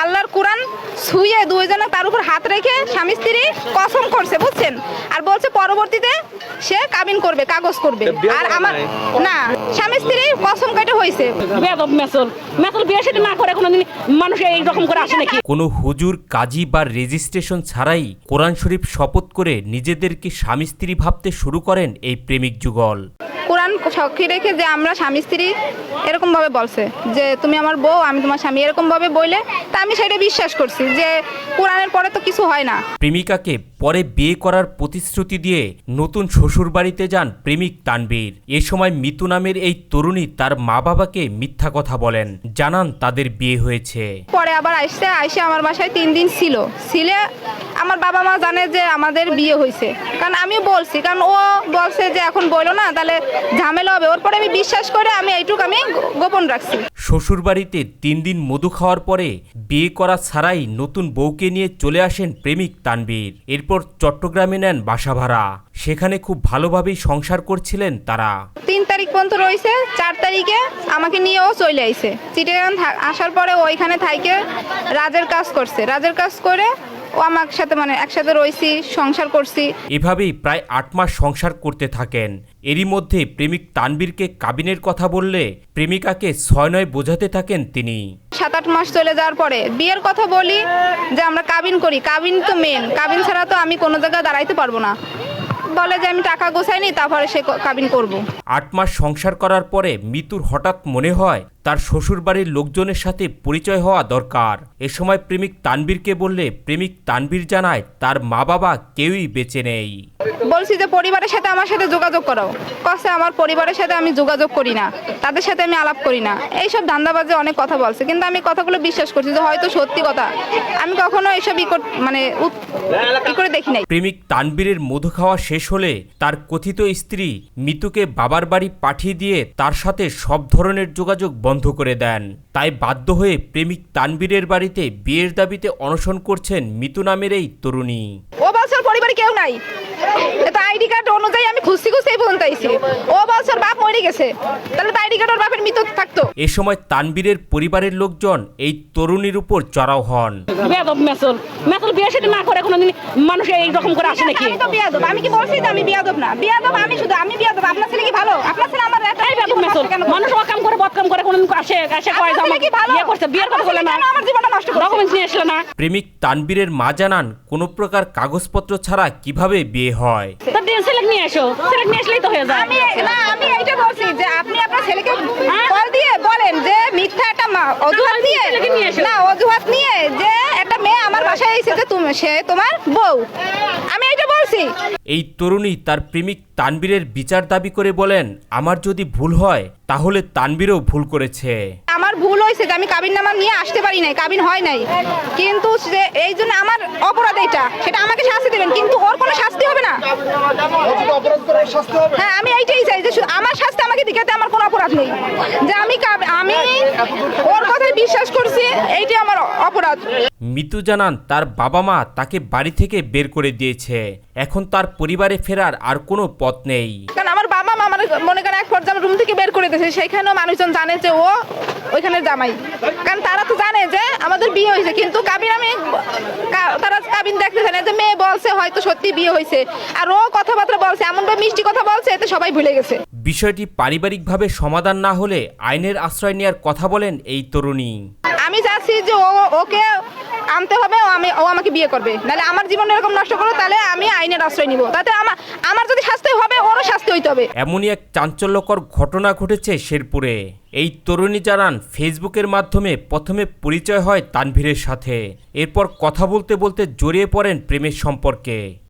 আল্লাহর কোরআন ছুঁয়ে দুইজনে তার উপর হাত রেখে স্বামী স্ত্রী কসম করছে বুঝছেন? আর বলছে পরবর্তীতে সে কাবিন করবে কাগজ করবে। আর আমার না স্বামী স্ত্রী কসম কেটে হয়েছে বেদব মেসল। মেসল বিয়ে সাথে না করে কোনোদিন মানুষ এইরকম করে আসে নাকি? কোনো হুজুর কাজী বা রেজিস্ট্রেশন ছাড়াই কোরআন শরীফ শপথ করে নিজেদেরকে স্বামী স্ত্রী ভাবতে শুরু করেন এই প্রেমিক যুগল। কোরআন সাক্ষী রেখে যে আমরা স্বামী স্ত্রী এরকম ভাবে বলছে যে তুমি আমার বউ আমি তোমার স্বামী এরকম ভাবে বইলে তা আমি সেটা বিশ্বাস করছি যে কোরআনের পরে তো কিছু হয় না। প্রেমিকাকে পরে বিয়ে করার প্রতিশ্রুতি দিয়ে নতুন শ্বশুরবাড়িতে যান প্রেমিক তানবীর। এ সময় মিতু নামের এই তরুণী তার মা বাবাকে মিথ্যা কথা বলেন জানান তাদের বিয়ে হয়েছে। পরে আবার আসছে আইসে আমার বাসায় তিন দিন ছিল। ছিলে আমার বাবা মা জানে যে আমাদের বিয়ে হয়েছে। কারণ আমি বলছি কারণ ও বলছে যে এখন বলো না তাহলে ঝামেলা হবে। ওর পরে আমি বিশ্বাস করে আমি এইটুকু আমি গোপন রাখছি। শ্বশুরবাড়িতে তিন দিন মধু খাওয়ার পরে বিয়ে করা ছাড়াই নতুন বউকে নিয়ে চলে আসেন প্রেমিক তানবীর। এরপর চট্টগ্রামে নেন বাসা ভাড়া। সেখানে খুব ভালোভাবেই সংসার করছিলেন তারা। তিন তারিখ পর্যন্ত রয়েছে চার তারিখে আমাকে নিয়েও চলে আইছে। চিটিগাং আসার পরে ওইখানে থাইকে রাজের কাজ করছে। রাজের কাজ করে ও আমার সাথে মানে একসাথে রয়েছি সংসার করছি। এভাবেই প্রায় আট মাস সংসার করতে থাকেন। এরই মধ্যে প্রেমিক তানবীরকে কাবিনের কথা বললে প্রেমিকাকে ছয় নয় বোঝাতে থাকেন তিনি। সাত আট মাস চলে যাওয়ার পরে বিয়ের কথা বলি যে আমরা কাবিন করি। কাবিন তো মেন কাবিন ছাড়া তো আমি কোনো জায়গায় দাঁড়াইতে পারব না। বলে যে আমি টাকা গোছাইনি তারপরে সে কাবিন করব। আট মাস সংসার করার পরে মিতুর হঠাৎ মনে হয় তার শ্বশুরবাড়ির লোকজনের সাথে পরিচয় হওয়া দরকার। এ সময় প্রেমিক তানবীরকে বললে প্রেমিক তানবীর জানায় তার মা বাবা কেউই বেঁচে নেই। বলছি যে পরিবারের সাথে আমার সাথে যোগাযোগ করো। কসে আমার পরিবারের সাথে আমি যোগাযোগ করি না। তাদের সাথে আমি আলাপ করি না। এইসব ধান্দাবাজে অনেক কথা বলছে। কিন্তু আমি কথাগুলো বিশ্বাস করছি যে হয়তো সত্যি কথা। আমি কখনো কর- মানে করে দেখি নাই। প্রেমিক তানবীরের মধু খাওয়া শেষ হলে তার কথিত স্ত্রী মিতুকে বাবার বাড়ি পাঠিয়ে দিয়ে তার সাথে সব ধরনের যোগাযোগ বন্ধ করে দেন। তাই বাধ্য হয়ে প্রেমিক তানবীরের বাড়িতে বিয়ের দাবিতে অনশন করছেন মিতু নামের এই তরুণী। ও পরিবারে কেউ নাই। আইডি কার্ড অনুযায়ী আমি খুঁজছি খুঁজছি এই পর্যন্ত আইছি। ও বলছে ওর বাপ মরে গেছে। তাহলে তো আইডি কার্ড ওর বাপের মৃত্যু থাকতো। এ সময় তানবীরের পরিবারের লোকজন এই তরুণীর উপর চড়াও হন। বেদব মেসল মেসল বিয়ে সাথে না করে কোনোদিন মানুষ এইরকম করে আসে নাকি? আমি তো বিয়াদব আমি কি বলছি যে আমি বিয়াদব না? বিয়াদব আমি শুধু আমি বিয়াদব। আপনার ছেলে কি ভালো? আপনার ছেলে আমার এত এই বেদব মেসল কেন মানুষ অকাম করে বদকাম করে কোনোদিন আসে আসে কয় আমাকে কি ভালো? বিয়ে করছে বিয়ের কথা বলে না। আমার জীবনটা নষ্ট করছে? ডকুমেন্টস নিয়ে আসলে না। প্রেমিক তানবীরের মা জানান কোনো প্রকার কাগজপত্র ছাড়া কীভাবে বিয়ে হয়? তার দিন নিয়ে এসো সিলেক্ট নিয়ে আসলেই তো হয়ে যায়। আমি না আমি এইটা বলছি যে আপনি আপনার ছেলেকে কল দিয়ে বলেন যে মিথ্যা একটা মা- অজুহাত নিয়ে নিয়ে এসো। না অজুহাত নিয়ে যে একটা মেয়ে আমার বাসায় এসেছে তুমি সে তোমার বউ। এইটা বলছি। এই তরুণী তার প্রেমিক তানবীরের বিচার দাবি করে বলেন আমার যদি ভুল হয় তাহলে তানবীরও ভুল করেছে। আমার ভুল হয়েছে যে আমি কাবিন নামা নিয়ে আসতে পারি নাই কাবিন হয় নাই। কিন্তু সে এই জন্য আমার অপরাধ এটা সেটা আমাকে শাস্তি দেবেন কিন্তু ওর কোনো শাস্তি হবে না। হ্যাঁ আমি এইটাই চাই যে আমার শাস্তি আমাকে দিকে আমার কোনো অপরাধ নেই। যে আমি আমি ওর কথায় বিশ্বাস করছি এইটাই আমার অপরাধ। মিতু জানান তার বাবা মা তাকে বাড়ি থেকে বের করে দিয়েছে। এখন তার পরিবারে ফেরার আর কোনো পথ নেই। কারণ আমার বাবা মা আমার মনে করেন এক পর্যায়ে রুম থেকে বের করে দিয়েছে সেইখানেও মানুষজন জানে যে ও ওইখানে জামাই। কারণ তারা তো জানে যে আমাদের বিয়ে হয়েছে কিন্তু কাবিন আমি তারা কাবিন দেখতে জানে যে মেয়ে বলছে হয়তো সত্যি বিয়ে হয়েছে। আর ও কথাবার্তা বলছে এমনভাবে মিষ্টি কথা বলছে এতে সবাই ভুলে গেছে। বিষয়টি পারিবারিকভাবে সমাধান না হলে আইনের আশ্রয় নেওয়ার কথা বলেন এই তরুণী। আমি চাচ্ছি যে ও ওকে আনতে হবে, ও আমি ও আমাকে বিয়ে করবে। নাহলে আমার জীবন এরকম নষ্ট করো, তাহলে আমি আইনের আশ্রয় নিব। তাতে আমার আমার যদি শাস্তি হবে, ওরও শাস্তি হইতে হবে। এমনই এক চাঞ্চল্যকর ঘটনা ঘটেছে শেরপুরে। এই তরুণী জানান, ফেসবুকের মাধ্যমে প্রথমে পরিচয় হয় তানভীরের সাথে। এরপর কথা বলতে বলতে জড়িয়ে পড়েন প্রেমের সম্পর্কে।